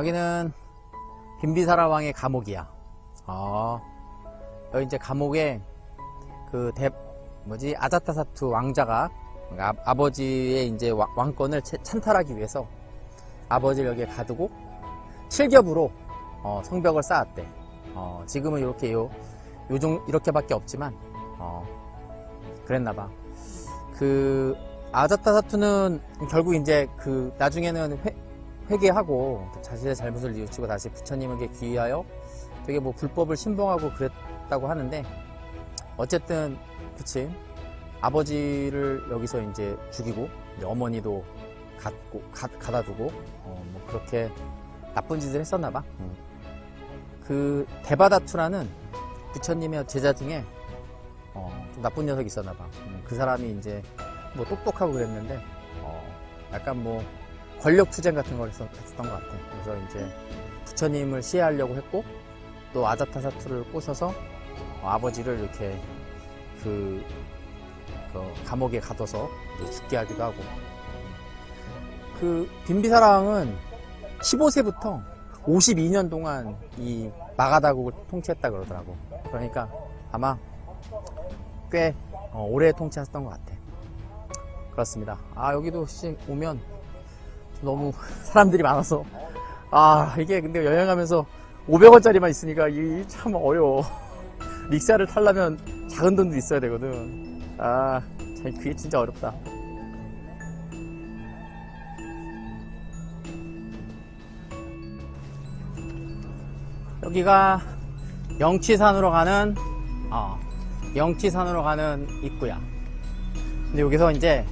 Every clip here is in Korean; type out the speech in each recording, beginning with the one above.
여기는 빈비사라 왕의 감옥이야. 어, 여기 이제 감옥에 그 대, 뭐지, 아자타사투 왕자가 그러니까 아, 버지의 이제 와- 왕권을 채- 찬탈하기 위해서 아버지를 여기에 가두고 칠겹으로 어, 성벽을 쌓았대. 어, 지금은 이렇게 요, 요정, 이렇게밖에 없지만, 어, 그랬나봐. 그, 아자타사투는 결국 이제 그, 나중에는 회, 회개하고 자신의 잘못을 뉘우치고 다시 부처님에게 귀의하여 되게 뭐 불법을 신봉하고 그랬다고 하는데, 어쨌든, 그치. 아버지를 여기서 이제 죽이고, 이제 어머니도 갖고, 가, 가다 두고, 어, 뭐 그렇게 나쁜 짓을 했었나봐. 그 데바다투라는 부처님의 제자 중에 어, 좀 나쁜 녀석이 있었나 봐. 음, 그 사람이 이제 뭐 똑똑하고 그랬는데 어, 약간 뭐 권력 투쟁 같은 걸 했었, 했었던 것 같아. 그래서 이제 부처님을 시해하려고 했고 또 아자타사투를 꼬셔서 어, 아버지를 이렇게 그, 그 감옥에 가둬서 죽게 하기도 하고 그 빈비사랑은 15세부터 52년 동안 이 마가다국을 통치했다 그러더라고. 그러니까 아마 꽤 어, 오래 통치했던 것 같아. 그렇습니다. 아 여기도 씨 오면 너무 사람들이 많아서 아 이게 근데 여행하면서 500원짜리만 있으니까 이 참 어려워. 릭사를 타려면 작은 돈도 있어야 되거든. 아 참, 그게 진짜 어렵다. 여기가 영치산으로 가는 어, 영치산으로 가는 입구야. 근데 여기서 이제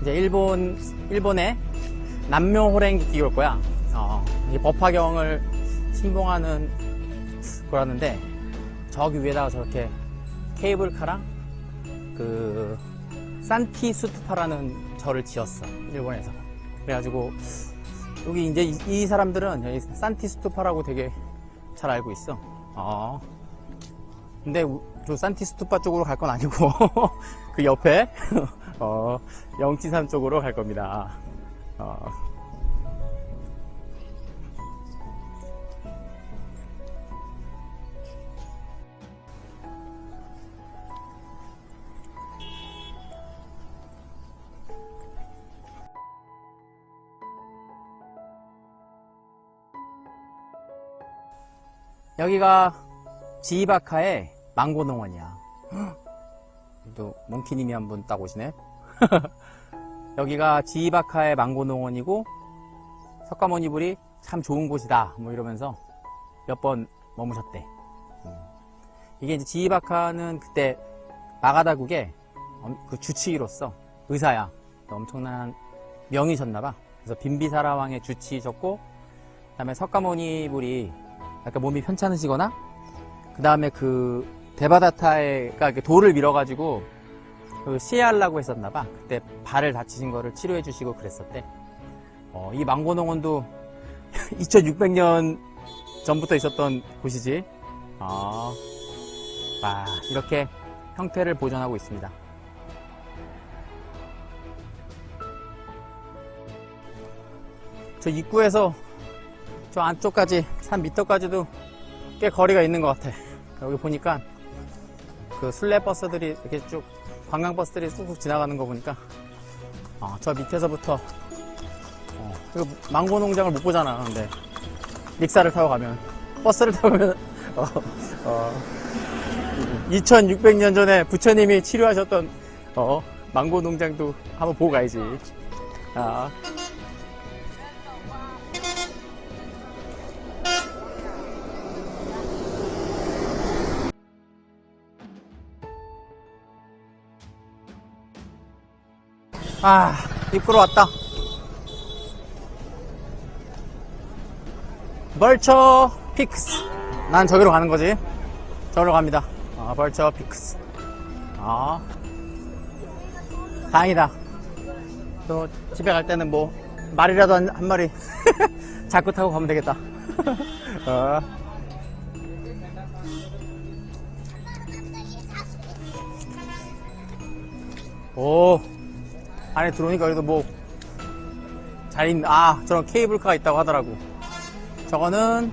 이제 일본 일본의 남묘 호랭기기 올 거야. 어, 이 법화경을 신봉하는 거라는데 저기 위에다가 저렇게 케이블카랑 그 산티 수투파라는 절을 지었어 일본에서. 그래가지고 여기 이제 이, 이 사람들은 여기 산티 수투파라고 되게 잘 알고 있어. 어. 근데 우- 저 산티스투파 쪽으로 갈 건 아니고 그 옆에 어, 영치산 쪽으로 갈 겁니다. 어. 여기가 지이바카의 망고 농원이야. 또 몽키님이 한 분 딱 오시네. 여기가 지이바카의 망고 농원이고 석가모니불이 참 좋은 곳이다. 뭐 이러면서 몇 번 머무셨대. 음. 이게 이제 지이바카는 그때 마가다국의 엄- 그 주치의로서 의사야. 엄청난 명이셨나봐. 그래서 빈비사라 왕의 주치이셨고, 그다음에 석가모니불이 약간 몸이 편찮으시거나 그 다음에 그 데바다타가 이렇게 돌을 밀어가지고 그 시해하려고 했었나봐. 그때 발을 다치신 거를 치료해 주시고 그랬었대. 어, 이 망고농원도 2600년 전부터 있었던 곳이지. 아, 와, 이렇게 형태를 보존하고 있습니다. 저 입구에서 저 안쪽까지 3m까지도 꽤 거리가 있는 것 같아. 여기 보니까 그 순례 버스들이 이렇게 쭉 관광 버스들이 쑥쑥 지나가는 거 보니까 어, 저 밑에서부터 어, 망고 농장을 못 보잖아. 근데 릭사를 타고 가면 버스를 타고 가면 어, 어, 2600년 전에 부처님이 치료하셨던 어, 망고 농장도 한번 보고 가야지. 아. 아, 입구로 왔다. 벌처 픽스. 난 저기로 가는 거지. 저기로 갑니다. 아, 벌처 픽스. 아. 다행이다. 또 집에 갈 때는 뭐 말이라도 한, 한 마리 자꾸 타고 가면 되겠다. 어. 오. 안에 들어오니까 그래도 뭐, 잘 있, 아, 저런 케이블카가 있다고 하더라고. 저거는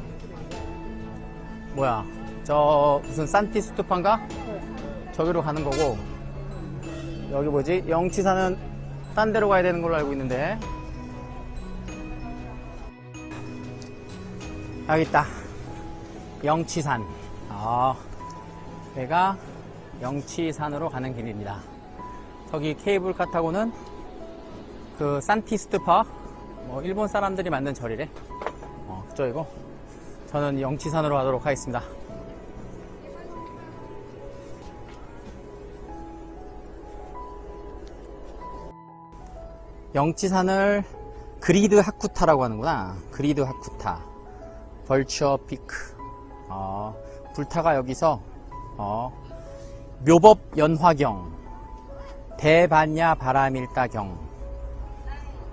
뭐야? 저 무슨 산티 스투파인가? 저기로 가는 거고 여기 뭐지? 영치산은 딴 데로 가야 되는 걸로 알고 있는데 여기 있다. 영치산. 아, 여기가 영치산으로 가는 길입니다. 저기 케이블카 타고는 그 산티스트파, 뭐 일본 사람들이 만든 절이래. 어, 그쪽이고. 저는 영치산으로 가도록 하겠습니다. 영치산을 그리드 하쿠타라고 하는구나. 그리드 하쿠타. 벌처 피크. 어, 불타가 여기서, 어, 묘법 연화경, 대반야 바라밀다경, 그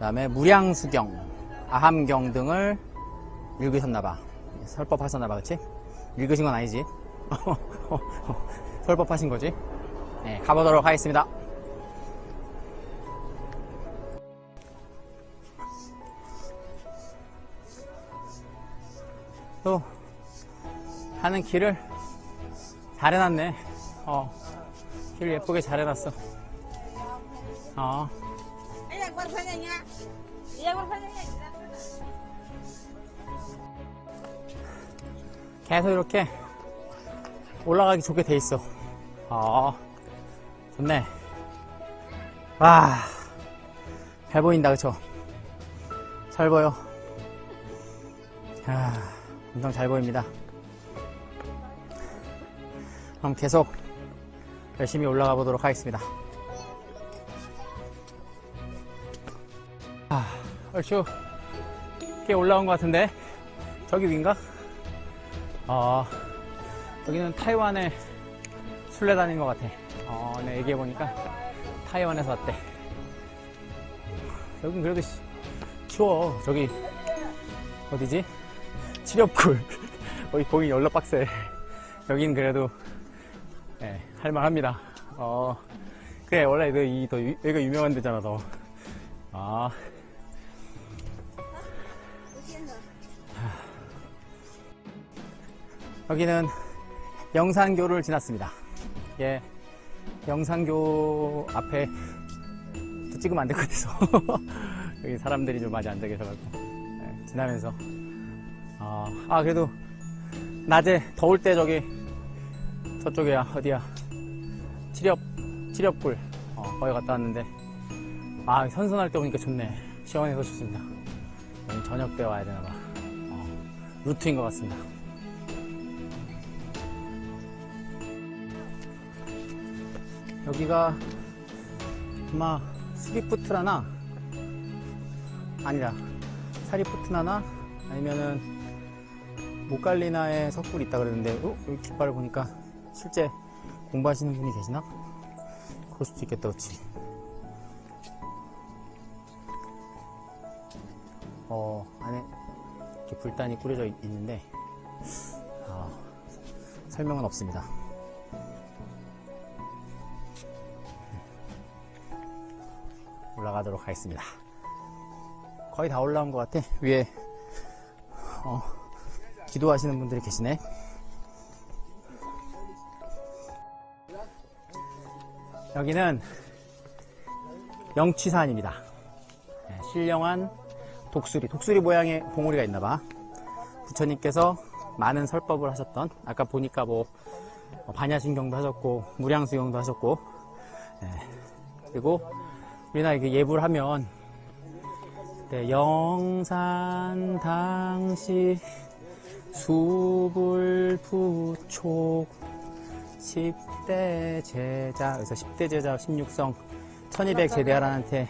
다음에 무량수경, 아함경 등을 읽으셨나봐. 설법하셨나봐, 그치? 읽으신 건 아니지? 설법하신 거지? 네, 가보도록 하겠습니다. 또 하는 길을 잘 해놨네. 어, 길 예쁘게 잘 해놨어. 어, 계속 이렇게 올라가기 좋게 돼 있어. 어, 좋네. 와, 잘 보인다, 그쵸? 잘 보여. 아, 엄청 잘 보입니다. 그럼 계속 열심히 올라가 보도록 하겠습니다. 아, 얼추 꽤 올라온 것 같은데 저기 위인가? 어, 여기는 타이완의 순례단인 것 같아. 어, 네, 얘기해 보니까 타이완에서 왔대. 여긴 그래도 시- 추워. 저기, 어디지? 치렵굴. 거기 보기 열러 빡세. 여긴 그래도, 예, 할만합니다. 어, 그래, 원래 너, 이, 더, 유- 여기가 유명한 데잖아, 더. 아. 여기는 영산교를 지났습니다. 예, 영산교 앞에 또 찍으면 안 될 것 같아서 여기 사람들이 좀 많이 앉아 계셔가지고 예, 지나면서 아, 아, 그래도 낮에 더울 때 저기 저쪽이야 어디야 치렵 치렵굴 어, 거기 갔다 왔는데 아 선선할 때 오니까 좋네 시원해서 좋습니다. 저녁 때 와야 되나 봐 어, 루트인 것 같습니다. 여기가 아마 스리푸트라나 아니다 사리푸트나나 아니면은 모갈리나에 석굴이 있다 그러는데 어? 여기 깃발을 보니까 실제 공부하시는 분이 계시나? 그럴 수도 있겠다 그치 어 안에 이렇게 불단이 꾸려져 있- 있는데 아, 설명은 없습니다 올라가도록 하겠습니다. 거의 다 올라온 것 같아. 위에 어, 기도하시는 분들이 계시네. 여기는 영취산입니다. 네, 신령한 독수리, 독수리 모양의 봉우리가 있나봐. 부처님께서 많은 설법을 하셨던, 아까 보니까 뭐, 어, 반야신경도 하셨고, 무량수경도 하셨고, 네, 그리고 우리나라 이게 예불 하면 그때 영산 당시 수불부촉 10대 제자 그래서 10대 제자 16성 1200 제대하란한테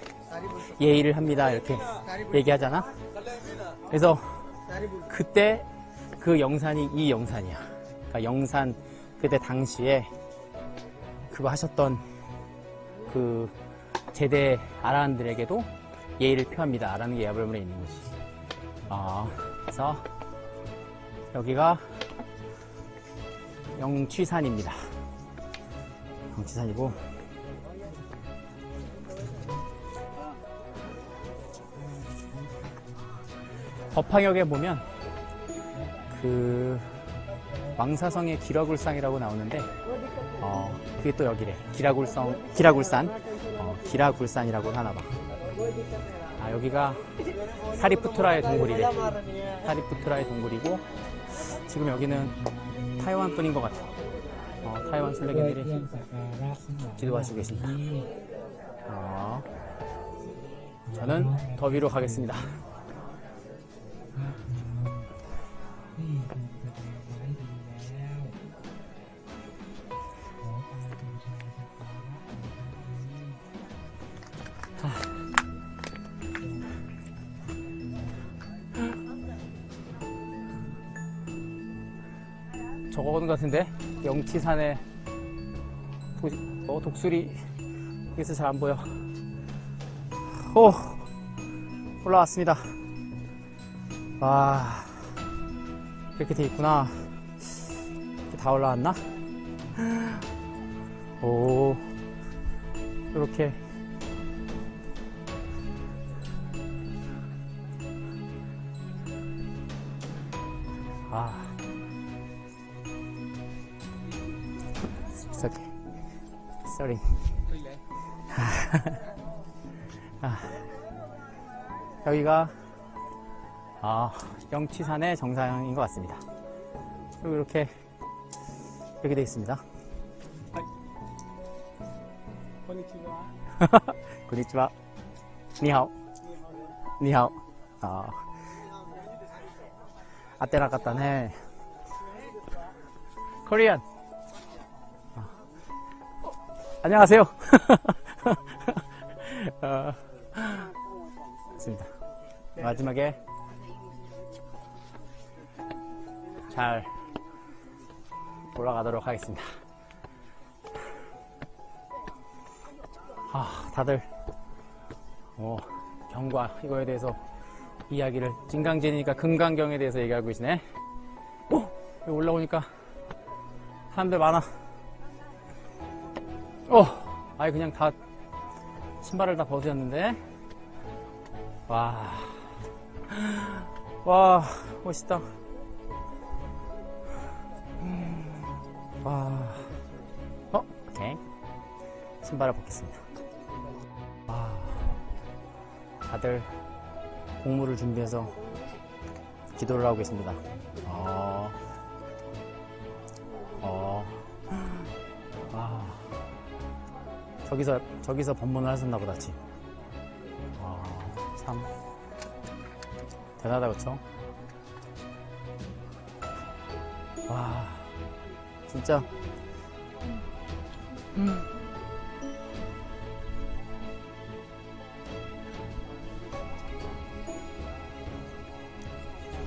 예의를 합니다. 이렇게 얘기하잖아? 그래서 그때 그 영산이 이 영산이야. 그러니까 영산 그때 당시에 그거 하셨던 그 제대 아라한들에게도 예의를 표합니다. 라는 게 야불문에 있는 거지. 아, 그래서 여기가 영취산입니다. 영취산이고 법황역에 보면 그 왕사성의 기라굴상이라고 나오는데 어 그게 또 여기래 기라굴성 기라굴산 어 기라 굴산이라고 하나 봐. 아 여기가 사리푸트라의 동굴이래. 사리푸트라의 동굴이고 지금 여기는 타이완 분인 것 같아. 어, 타이완 순례객들이 기도하시고 계십니다. 어, 저는 더 위로 가겠습니다 저거는 같은데 영치산에 도시, 어, 독수리 여기서 잘 안 보여. 오 올라왔습니다. 와 이렇게 돼 있구나. 이렇게 다 올라왔나? 오 이렇게 여기가 아, 영치산의 정상인 것 같습니다. 그리고 이렇게 이렇게 되어 있습니다. 고니치와. 니하오. 니하오. 아. 아떼라 갔다네. 코리안. 안녕하세요. 어, 좋습니다. 마지막에 잘 올라가도록 하겠습니다. 아, 다들 어, 경과 이거에 대해서 이야기를 진강제니까 금강경에 대해서 얘기하고 계시네. 오, 여기 올라오니까 사람들 많아. 어, 아예 그냥 다 신발을 다 벗으셨는데. 와, 와, 멋있다. 음, 와, 어, 오케이. 신발을 벗겠습니다. 와, 다들 공물을 준비해서 기도를 하고 계십니다. 어, 어, 와. 저기서 저기서 법문을 하셨나 보다 지. 아, 대단하다 그쵸? 와 진짜 음.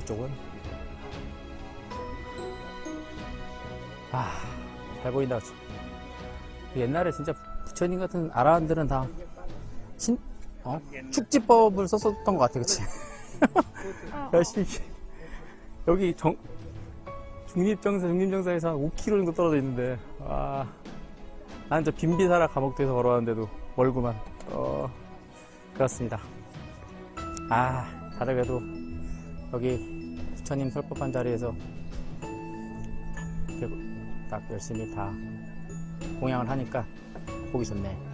이쪽은 아잘 보인다 그쵸? 옛날에 진짜 부처님 같은 아라한들은 다 신, 어? 축지법을 썼었던 것 같아, 그치? 열심히. 여기 정, 중립정사, 중립정사에서 한 5km 정도 떨어져 있는데, 와. 나는 저 빈비사라 감옥도에서 걸어왔는데도 멀구만. 어, 그렇습니다. 아, 다들 그래도 여기 부처님 설법한 자리에서 이렇게 딱 열심히 다 공양을 하니까 보기 좋네.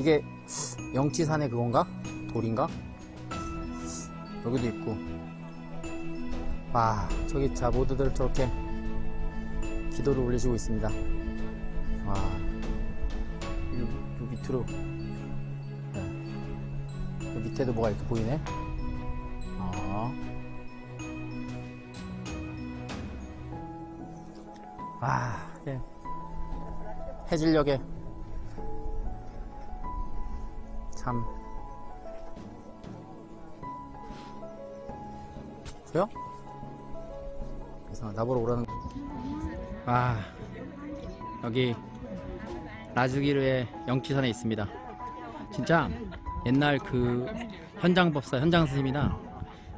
이게 영치산의 그건가? 돌인가? 여기도 있고. 와, 저기 자 모두들 저렇게 기도를 올리시고 있습니다. 와, 요, 요 밑으로. 네. 요 밑에도 뭐가 이렇게 보이네? 어. 아, 예. 해질녘에 참. 저요? 그래서 나보러 오라는 아 여기 라즈기르의 영치산에 있습니다. 진짜 옛날 그 현장 법사 현장 스님이나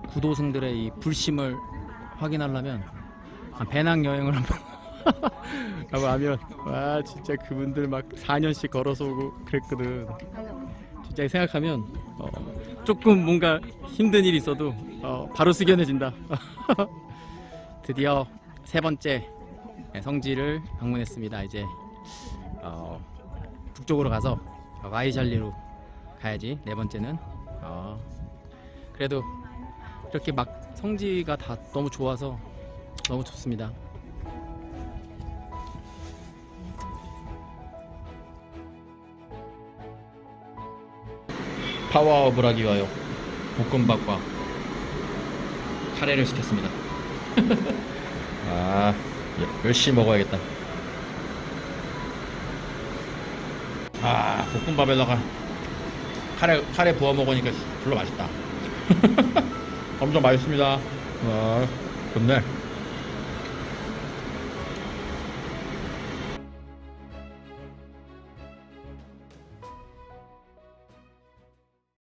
구도승들의 이 불심을 확인하려면 한 배낭 여행을 한번 하면 와 진짜 그분들 막 4년씩 걸어서 오고 그랬거든 진짜 생각하면 어, 조금 뭔가 힘든 일이 있어도 어, 바로 숙연해진다. 드디어 세 번째 성지를 방문했습니다. 이제 어, 북쪽으로 가서 와이샬리로 가야지. 네 번째는 어, 그래도 이렇게 막 성지가 다 너무 좋아서 너무 좋습니다. 파워업을 하기 위하여 볶음밥과 카레를 시켰습니다. 아, 예, 열심히 먹어야겠다. 아, 볶음밥에다가 카레 카레 부어 먹으니까 별로 맛있다. 엄청 맛있습니다. 아, 좋네.